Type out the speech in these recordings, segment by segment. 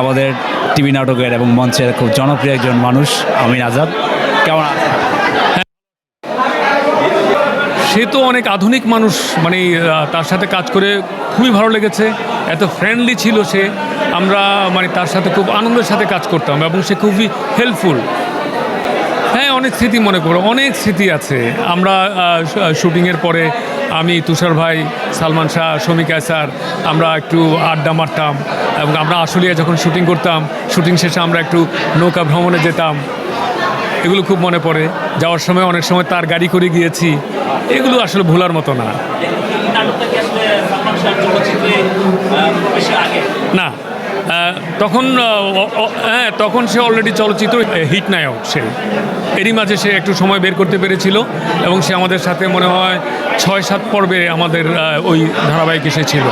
আমাদের টিভি নাটকের এবং মঞ্চের খুব জনপ্রিয় একজন মানুষ আমিন আজাদ। কেমন আছেন? সে তো অনেক আধুনিক মানুষ মানে তার সাথে কাজ করে খুবই ভালো লেগেছে। এত ফ্রেন্ডলি ছিল সে। আমরা মানে তার সাথে খুব আনন্দের সাথে কাজ করতাম এবং সে খুবই হেল্পফুল হ্যাঁ অনেক স্মৃতি মনে করো অনেক স্মৃতি আছে। আমরা শুটিংয়ের পরে আমি তুষার ভাই সালমান শাহ শমিকা স্যার আমরা একটু আড্ডা মারতাম এবং আমরা আসলিয়া যখন শুটিং করতাম শুটিং শেষে আমরা একটু নৌকা ভ্রমণে যেতাম। এগুলো খুব মনে পড়ে। যাওয়ার সময় অনেক সময় তার গাড়ি করে গিয়েছি। এগুলো আসলে ভোলার মতো না। না। তখন হ্যাঁ তখন সে অলরেডি চলচ্চিত্র হিট নায়ক সে। এরই মাঝে সে একটু সময় বের করতে পেরেছিল এবং সে আমাদের সাথে মনে হয় ছয় সাত পর্বে আমাদের ওই ধারাবাহিক এসেছিল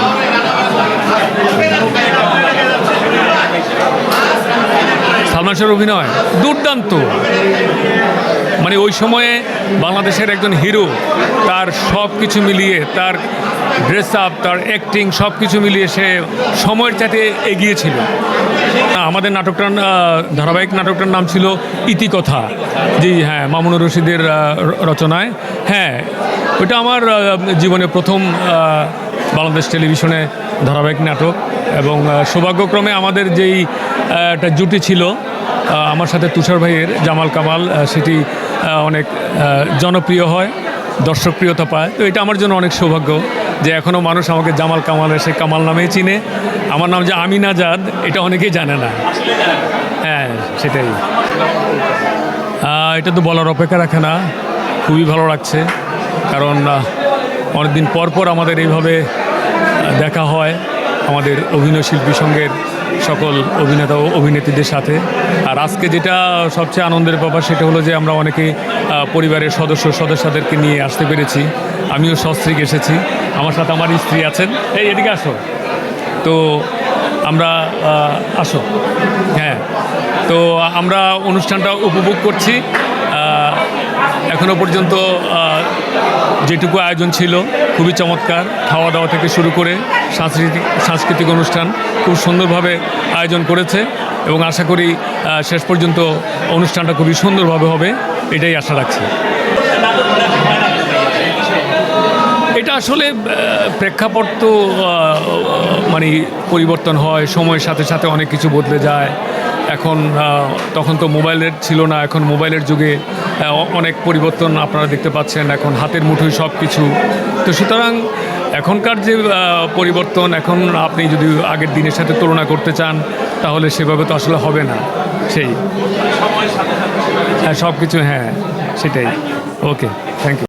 সালমান শাহর অভিনয়? দুর্দান্ত। মানে ওই সময়ে বাংলাদেশের একজন হিরো, তার সব কিছু মিলিয়ে, তার ড্রেস আপ তার অ্যাক্টিং সব কিছু মিলিয়ে সে সময়ের চাইতে এগিয়েছিল। আমাদের নাটকটার ধারাবাহিক নাটকটার নাম ছিল ইতিকথা। জি হ্যাঁ মামুনুর রশিদের রচনায়। হ্যাঁ ওটা আমার জীবনে প্রথম বাংলাদেশ টেলিভিশনে ধারাবাহিক নাটক এবং সৌভাগ্যক্রমে আমাদের যেই একটা জুটি ছিল আমার সাথে তুষার ভাইয়ের জামাল কামাল সেটি অনেক জনপ্রিয় হয়, দর্শকপ্রিয়তা পায়। তো এটা আমার জন্য অনেক সৌভাগ্য যে এখনও মানুষ আমাকে জামাল কামাল সে কামাল নামেই চিনে। আমার নাম যে আমিন আজাদ এটা অনেকেই জানে না। হ্যাঁ সেটাই। এটা তো বলার অপেক্ষা রাখে না, খুবই ভালো লাগছে। কারণ অনেকদিন পর পর আমাদের এইভাবে দেখা হয়। আমাদের অভিনয় শিল্পী সঙ্গের সকল অভিনেতা ও অভিনেত্রীদের সাথে। আর আজকে যেটা সবচেয়ে আনন্দের ব্যাপার সেটা হলো যে আমরা অনেকে পরিবারের সদস্য সদস্যদেরকে নিয়ে আসতে পেরেছি। আমিও সস্ত্রীক এসেছি। আমার সাথে আমার স্ত্রী আছেন। এই এদিকে আসো। তো আমরা আসো। হ্যাঁ। তো আমরা অনুষ্ঠানটা উপভোগ করছি। আহ, এখনও পর্যন্ত যেটুকু আয়োজন ছিল, খুবই চমৎকার। খাওয়া দাওয়া থেকে শুরু করে সাংস্কৃতিক সাংস্কৃতিক অনুষ্ঠান খুব সুন্দরভাবে আয়োজন করেছে এবং আশা করি শেষ পর্যন্ত অনুষ্ঠানটা খুবই সুন্দরভাবে হবে, এটাই আশা রাখছি। এটা আসলে প্রেক্ষাপট তো মানে পরিবর্তন হয়, সময়ের সাথে সাথে অনেক কিছু বদলে যায়। এখন তখন তো মোবাইলের ছিল না, এখন মোবাইলের যুগে অনেক পরিবর্তন আপনারা দেখতে পাচ্ছেন, এখন হাতের মুঠোয় সব কিছু তো সুতরাং, এখনকার যে পরিবর্তন, এখন আপনি যদি আগের দিনের সাথে তুলনা করতে চান, তাহলে সেভাবে তো আসলে হবে না, সেই। হ্যাঁ সব কিছু হ্যাঁ সেটাই। Okay thank you